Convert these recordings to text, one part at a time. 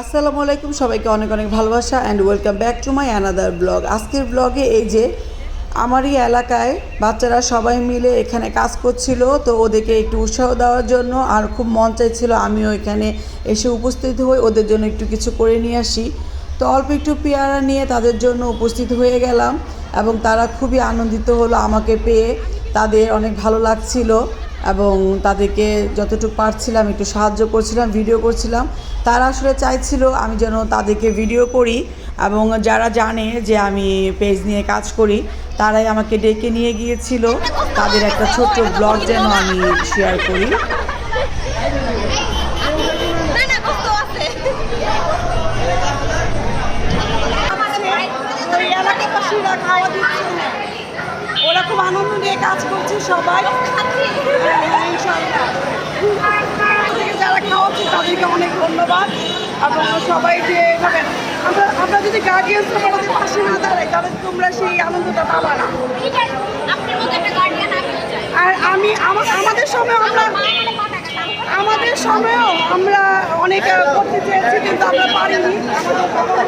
আসসালামু আলাইকুম, সবাইকে অনেক অনেক ভালোবাসা and welcome back to my another blog আজকের ব্লগে এই যে আমারই এলাকায় বাচ্চারা সবাই মিলে এখানে কাজ করছিল, তো ওদেরকে একটু উৎসাহ দেওয়ার জন্য আর খুব মন চাইছিল আমিও এখানে এসে উপস্থিত হই, ওদের জন্য একটু কিছু করে নিয়ে আসি। তো অল্প একটু পেয়ারা নিয়ে তাদের জন্য উপস্থিত হয়ে গেলাম এবং তারা খুবই আনন্দিত হলো আমাকে পেয়ে, তাদের অনেক ভালো লাগছিল। এবং তাদেরকে যতটুকু পারছিলাম একটু সাহায্য করছিলাম ভিডিও করছিলাম তারা আসলে চাইছিল আমি যেন তাদেরকে ভিডিও করি এবং যারা জানে যে আমি পেজ নিয়ে কাজ করি তারাই আমাকে ডেকে নিয়ে গিয়েছিল তাদের একটা ছোট্ট ব্লগ যেন আমি শেয়ার করি খাওয়া দিচ্ছে না ওরা খুব আনন্দ নিয়ে কাজ করছে সবাই। যারা খাওয়াচ্ছে তাদেরকে অনেক ধন্যবাদ। এবং সবাই যে এভাবে আমরা আমরা যদি গার্ডিয়ান্স আমাদের পাশে না দাঁড়াই তাহলে তোমরা সেই আনন্দটা পাবা না। আপনার আর আমি আমাদের সময় আমরা আমাদের সময়েও আমরা অনেক করতে চেয়েছি কিন্তু আমরা পারিনি। আমাদের বাবা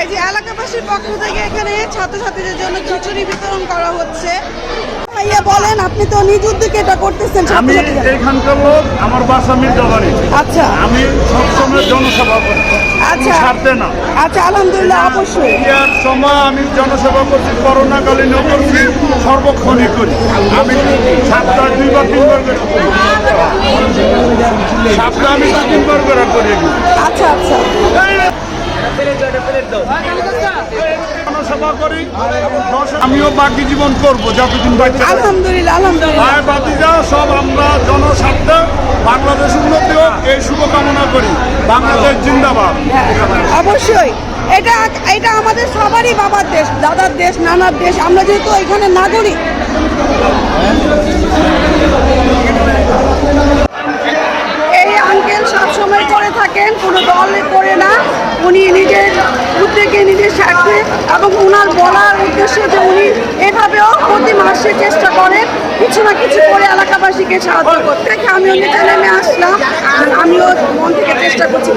এই যে এলাকাবাসীর পক্ষ থেকে এখানে ছাত্রছাত্রীদের জন্য খিচুড়ি বিতরণ করা হচ্ছে। ভাইয়া বলেন আপনি তো নিজ উদ্যোগে এটা করতেছেন আমি ছাত্রছাত্রীদের। এখানকার লোক আমার বাসা মির্জাবাড়ি। আচ্ছা। আমি সবসময় জনসভা করি। আচ্ছা। ছাড়তে না। আচ্ছা আলহামদুলিল্লাহ অবশ্যই। ইয়ার সময় আমি জনসেবা করছি করোনাকালীনও করছি সর্বক্ষণই করি। আমি সপ্তাহে দুইবার তিনবার করি সপ্তাহে আমি তিনবার করে করি এগুলো। আচ্ছা আচ্ছা জনসেবা করি এবং দশ- আমিও বাকি জীবন করব যতদিন বাচ্চা আলহামদুলিল্লাহ আলহামদুলিল্লাহ। ভাই বাতিজা সব আমরা জনস্বার্থে বাংলাদেশ উন্নতি হোক এই শুভকামনা করি। বাংলাদেশ জিন্দাবাদ। অবশ্যই। এটা এটা আমাদের সবারই বাবার দেশ দাদার দেশ নানার দেশ। আমরা যেহেতু এখানে নাগরিক। এই আঙ্কেল সবসময় করে থাকেন কোনো দল করে না। উদ্যোগে নিজের স্বার্থে এবং ওনার বলার উদ্দেশ্য যে উনি এভাবেও প্রতি মাসে চেষ্টা করেন কিছু না কিছু করে এলাকাবাসীকে সাহায্য করতে। আমিও নিচে নেমে আসলাম। আমিও মন থেকে চেষ্টা করছি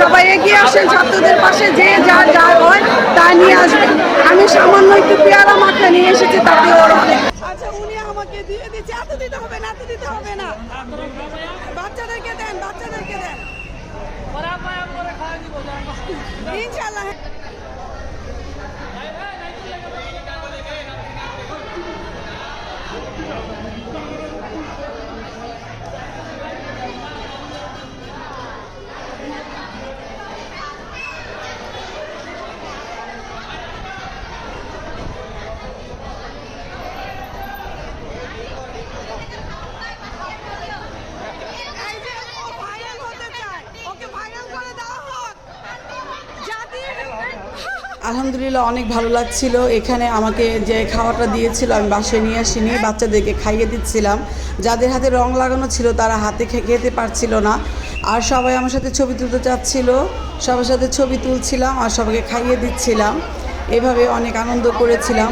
সবাই এগিয়ে আসেন, ছাত্রদের পাশে যে যা যা হয় তা নিয়ে আসবেন। আমি সামান্য একটু পেয়ারা মাখা নিয়ে এসেছি, তাতে ওরা অনেক আচ্ছা বাচ্চাদেরকে দেন বাচ্চাদেরকে দেন। ইনশাল্লাহ এই যে ও ভাইরাল হতে চায় ওকে ভাইরাল করে দেওয়া হোক জাতির আলহামদুলিল্লাহ অনেক ভালো লাগছিল। এখানে আমাকে যে খাওয়াটা দিয়েছিল আমি বাসে নিয়ে আসিনি, বাচ্চাদেরকে খাইয়ে দিচ্ছিলাম। যাদের হাতে রং লাগানো ছিল তারা হাতে খেতে পারছিল না। আর সবাই আমার সাথে ছবি তুলতে চাচ্ছিল, সবার সাথে ছবি তুলছিলাম আর সবাইকে খাইয়ে দিচ্ছিলাম। এভাবে অনেক আনন্দ করেছিলাম।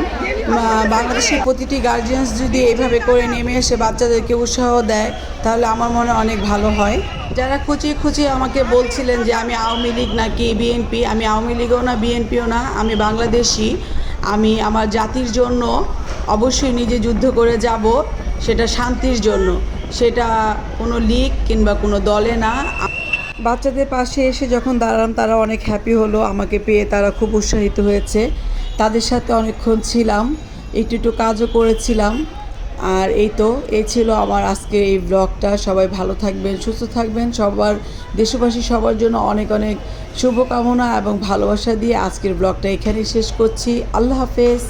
বাংলাদেশের প্রতিটি গার্জিয়ানস যদি এইভাবে করে নেমে এসে বাচ্চাদেরকে উৎসাহ দেয়, তাহলে আমার মনে অনেক ভালো হয়। যারা খুঁচিয়ে খুঁচিয়ে আমাকে বলছিলেন যে আমি আওয়ামী লীগ নাকি বিএনপি, আমি আওয়ামী লীগও না, বিএনপিও না, আমি বাংলাদেশি, আমি আমার জাতির জন্য অবশ্যই নিজে যুদ্ধ করে যাব, সেটা শান্তির জন্য। সেটা কোনো লীগ কিংবা কোনো দলে না। বাচ্চাদের পাশে এসে যখন দাঁড়ালাম, তারা অনেক হ্যাপি হলো, আমাকে পেয়ে তারা খুব উৎসাহিত হয়েছে। তাদের সাথে অনেকক্ষণ ছিলাম, একটু একটু কাজও করেছিলাম। আর এই তো, এই ছিল আমার আজকের এই ব্লগটা সবাই ভালো থাকবেন, সুস্থ থাকবেন। সবার, দেশবাসী সবার জন্য অনেক অনেক শুভকামনা এবং ভালোবাসা দিয়ে আজকের ব্লগটা এখানেই শেষ করছি। আল্লাহ হাফেজ।